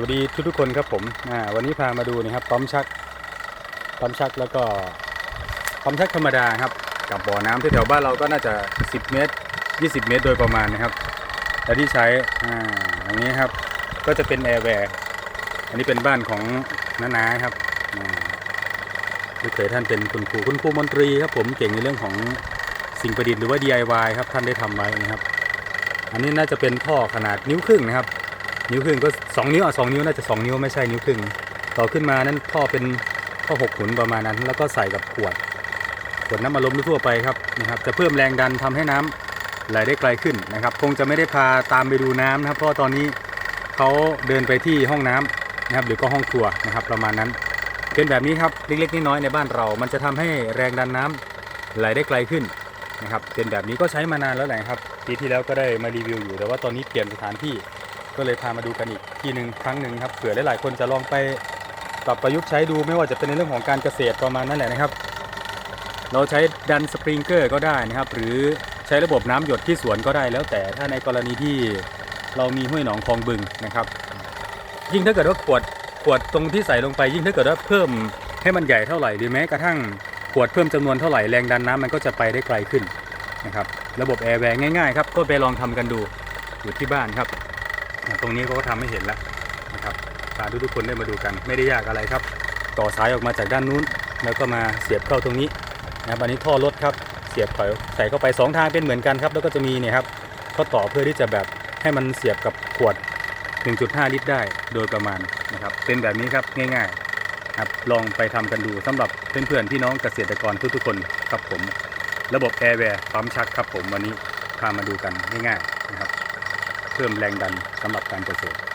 วัสดีทุกทุกๆคนครับผมวันนี้พามาดูนะครับปั๊มชักปั๊มชักแล้วก็ปั๊มชักธรรมดาครับ กับบ่อน้ำที่แถวบ้านเราก็น่าจะ 10 เมตร 20 เมตรโดยประมาณนะครับและที่ใช้อ่าอย่างนี้ครับ ก็จะเป็นแอร์แวร์อันนี้เป็นบ้านของน้าๆครับลูกเขยท่านเป็นคุณครูคุณครูมนตรีครับผมเก่งในเรื่องของสิ่งประดิษฐ์หรือว่า DIY ครับท่านได้ทำไว้นะครับ อันนี้น่าจะเป็นท่อขนาดนิ้วครึ่งนะครับ นิ้วครึ่งก็2นิ้วอะสนิ้วน่าจะ2นิ้วไม่ใช่นิ้วครึ่งต่อขึ้นมานั้นท่อเป็นท่อหกขุนประมาณนั้น แล้วก็ใส่กับขวด ขวดน้ำอัดลมทั่วไปครับนะครับจะเพิ่มแรงดันทำให้น้ำไหลได้ไกลขึ้นนะครับ คงจะไม่ได้พาตามไปดูน้ำนะครับ เพราะตอนนี้เขาเดินไปที่ห้องน้ำนะครับ หรือก็ห้องครัวนะครับ ประมาณนั้น เป็นแบบนี้ครับเล็กๆน้อยๆในบ้านเรา มันจะทำให้แรงดันน้ำไหลได้ไกลขึ้นนะครับ เป็นแบบนี้ก็ใช้มานานแล้วแหละครับปีที่แล้วก็ได้มารีวิวอยู่แต่ว่าตอนนี้เปลี่ยนสถานที่ ก็เลยพามาดูกันอีกทีหนึ่งครั้งหนึ่งครับเผื่อหลายๆคนจะลองไปปรับประยุกต์ใช้ดูไม่ว่าจะเป็นในเรื่องของการเกษตรประมาณนั้นแหละนะครับ เราใช้ดันสปริงเกอร์ก็ได้นะครับ หรือใช้ระบบน้ำหยดที่สวนก็ได้แล้วแต่ถ้าในกรณีที่เรามีห้วยหนองคลองบึงนะครับ ยิ่งถ้าเกิดว่าขวดขวดตรงที่ใส่ลงไป ยิ่งถ้าเกิดว่าเพิ่มให้มันใหญ่เท่าไหร่หรือแม้กระทั่งขวดเพิ่มจำนวนเท่าไหร่แรงดันน้ำมันก็จะไปได้ไกลขึ้นนะครับ ระบบแอร์แวร์ง่ายๆครับก็ไปลองทำกันดูอยู่ที่บ้านครับ ตรงนี้เขาก็ทำให้เห็นแล้วนะครับพาทุกๆคนได้มาดูกัน ไม่ได้ยากอะไรครับ ต่อสายออกมาจากด้านนู้น แล้วก็มาเสียบเข้าตรงนี้นะครับอันนี้ท่อรถครับเสียบเข้าใส่เข้าไป 2 ทางเป็นเหมือนกันครับ แล้วก็จะมีเนี่ยครับข้อต่อเพื่อที่จะแบบให้มันเสียบกับขวด 1.5 ลิตรได้โดยประมาณนะครับเป็นแบบนี้ครับง่ายๆครับลองไปทำกันดูสำหรับเพื่อนๆพี่น้องเกษตรกรทุกๆคนครับผม ระบบแอร์แวร์ปั๊มชักครับผมวันนี้พามาดูกันง่ายๆนะครับ พิ่มแรงดันสำหรับการเกษตร